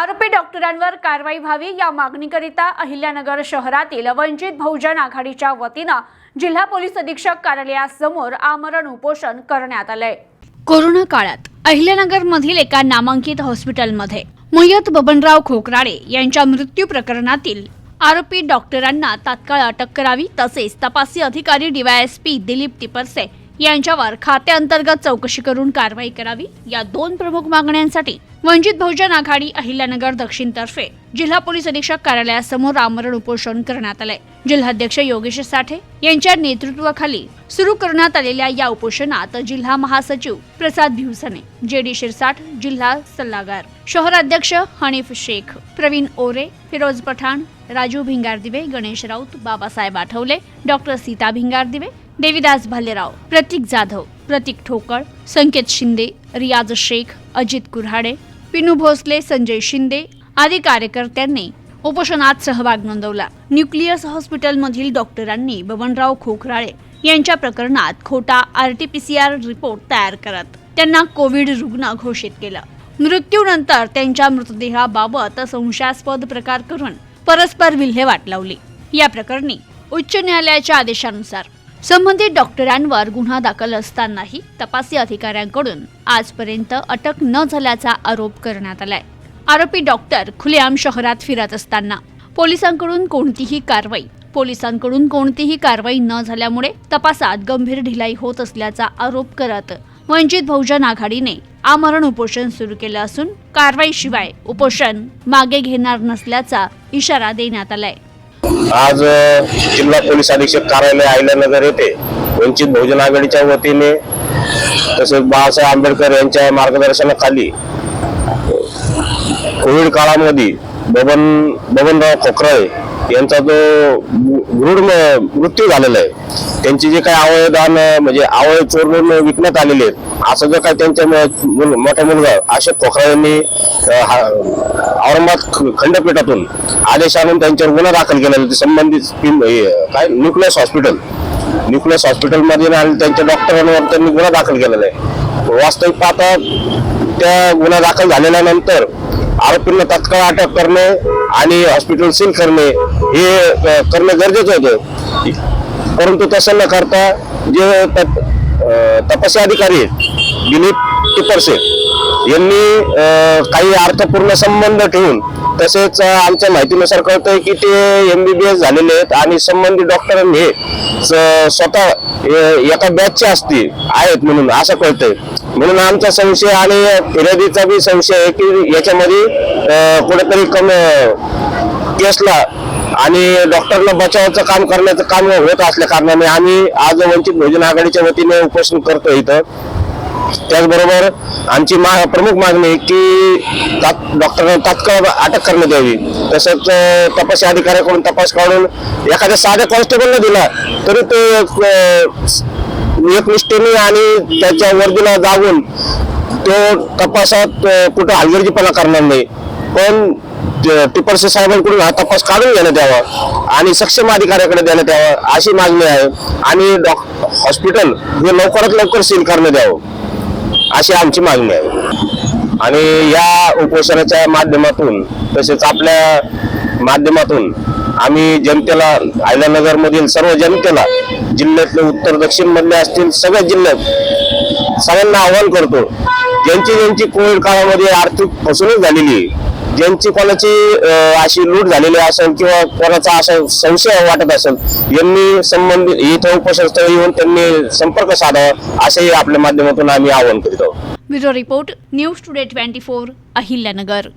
आरोपी डॉक्टरांवर कारवाई व्हावी या मागणीकरिता अहिल्यानगर शहरातील वंचित बहुजन आघाडीच्या वतीनं जिल्हा पोलीस अधीक्षक कार्यालयासमोर आमरण उपोषण करण्यात आलंय. कोरोना काळात अहिल्यानगर मधील एका नामांकित हॉस्पिटलमध्ये मुयत बबनराव खोकराळे यांच्या मृत्यू प्रकरणातील आरोपी डॉक्टरांना तात्काळ अटक करावी तसेच तपासी अधिकारी डीवायएसपी दिलीप टिपरसे यांच्यावर खात्याअंतर्गत चौकशी करून कारवाई करावी. या दोन प्रमुख मागण्यांसाठी वंचित बहुजन आघाडी अहिल्यानगर दक्षिणतर्फे जिल्हा पोलीस अधीक्षक कार्यालयासमोर आमरण उपोषण करण्यात आलंय. जिल्हाध्यक्ष योगेश साठे यांच्या नेतृत्वाखाली सुरू करण्यात आलेल्या या उपोषणात जिल्हा महासचिव प्रसाद भिवसने जे डी शिरसाठ जिल्हा सल्लागार शहराध्यक्ष हनीफ शेख प्रवीण ओरे फिरोज पठाण राजू भिंगारदिवे गणेश राऊत बाबासाहेब आठवले डॉक्टर सीता भिंगारदिवे देवीदास भालेराव प्रतीक जाधव प्रतीक ठोकळ संकेत शिंदे रियाज शेख अजित कुऱ्हाडे पिनू भोसले संजय शिंदे आदी कार्यकर्त्यांनी उपोषणात सहभाग नोंदवला. न्यूक्लियस हॉस्पिटलमधील डॉक्टरांनी बबनराव खोखराळे यांच्या प्रकरणात खोटा R T P C R report तयार करत त्यांना कोविड रुग्ण घोषित केलं. मृत्यूनंतर त्यांच्या मृतदेहाबाबत संशयास्पद प्रकार करून परस्पर विल्हेवाट लावली. या प्रकरणी उच्च न्यायालयाच्या आदेशानुसार संबंधित डॉक्टरांवर गुन्हा दाखल असतानाही तपासी अधिकाऱ्यांकडून आजपर्यंत अटक न झाल्याचा आरोप करण्यात आलाय. आरोपी डॉक्टर खुलेआम शहरात फिरत असताना पोलिसांकडून कोणतीही कारवाई पोलिसांकडून कोणतीही कारवाई न झाल्यामुळे तपासात गंभीर ढिलाई होत असल्याचा आरोप करत वंचित बहुजन आघाडीने आमरण उपोषण सुरू केलं असून कारवाईशिवाय उपोषण मागे घेणार नसल्याचा इशारा देण्यात आलाय. आज जिल्हा पोलीस अधीक्षक कार्यालय अहिल्यानगर येथे वंचित बहुजन आघाडीच्या वतीने तसेच बाळासाहेब आंबेडकर यांच्या मार्गदर्शनाखाली कोविड काळामध्ये बबन बबनराव खोकराळे यांचा जो गृढ मृत्यू झालेला आहे त्यांचे जे काही अवयदान म्हणजे अवयव चोरून विकण्यात आलेले आहेत असं जर काही त्यांच्या मोठा मुलगा अशोक पोखरा यांनी औरंगाबाद ख- खंडपीठातून आदेश आणून त्यांच्यावर गुन्हा दाखल केला आहे. संबंधित काय? Nucleus hospital. न्यूक्लियस हॉस्पिटलमध्ये आणि त्यांच्या डॉक्टरांवर त्यांनी गुन्हा दाखल केलेला आहे. वास्तविक पाहता त्या गुन्हा दाखल झालेल्यानंतर आरोपींना तत्काळ अटक करणे आणि हॉस्पिटल सील करणे हे करणं गरजेचं होतं. परंतु तसं न करता जे तप- अधिकारी आहेत दिलीप टिपरसे यांनी काही अर्थपूर्ण संबंध ठेवून तसेच आमच्या माहितीनुसार कळतंय की ते एम बी बी एस झालेले आहेत आणि संबंधित डॉक्टरांनी हे स- स्वतः एका बॅचचे असतील आहेत म्हणून असं कळतंय. म्हणून आमचा संशय आणि फिर्यादीचा बी संशय आहे की याच्यामध्ये कुठेतरी कमी केसला आणि डॉक्टरला बचावाचं काम करण्याचं काम होत असल्या कारणाने आम्ही आज वंचित बहुजन आघाडीच्या वतीने उपोषण करतो इथं. त्याचबरोबर आमची मा प्रमुख मागणी आहे की तात- डॉक्टरांना तात्काळ अटक करण्यात यावी तसंच अं, तपासी अधिकाऱ्याकडून तपास काढून एखाद्या साध्या कॉन्स्टेबलला दिला तरी ते एकनिष्ठेने आणि त्याच्या वर्दीला जागून तो तपासात कुठं हलगर्जीपणा करणार नाही. पण टिपरसे साहेबांकडून हा तपास काढून घेण्यात यावा आणि सक्षम अधिकाऱ्याकडे देण्यात यावा अशी मागणी आहे. आणि हॉस्पिटल हे लवकरात लवकर सील करण्यात यावं अशी आमची मागणी आहे. आणि या उपोषणाच्या माध्यमातून तसेच आपल्या माध्यमातून आम्ही जनतेला आयलानगर मधील सर्व जनतेला जिल्ह्यातले उत्तर दक्षिण मधले असतील सगळ्या जिल्ह्यात सगळ्यांना आवाहन करतो. ज्यांची ज्यांची कोविड काळामध्ये आर्थिक फसवणूक झालेली आहे ज्यांची कोणाची अशी लूट झालेली असेल किंवा कोणाचा असा संशय वाटत असेल यांनी संबंधित इथं उपोषणस्थळी येऊन त्यांनी संपर्क साधावा असेही आपल्या माध्यमातून आम्ही आवाहन करीत आहोत. Bureau report news today twenty four Ahilyanagar.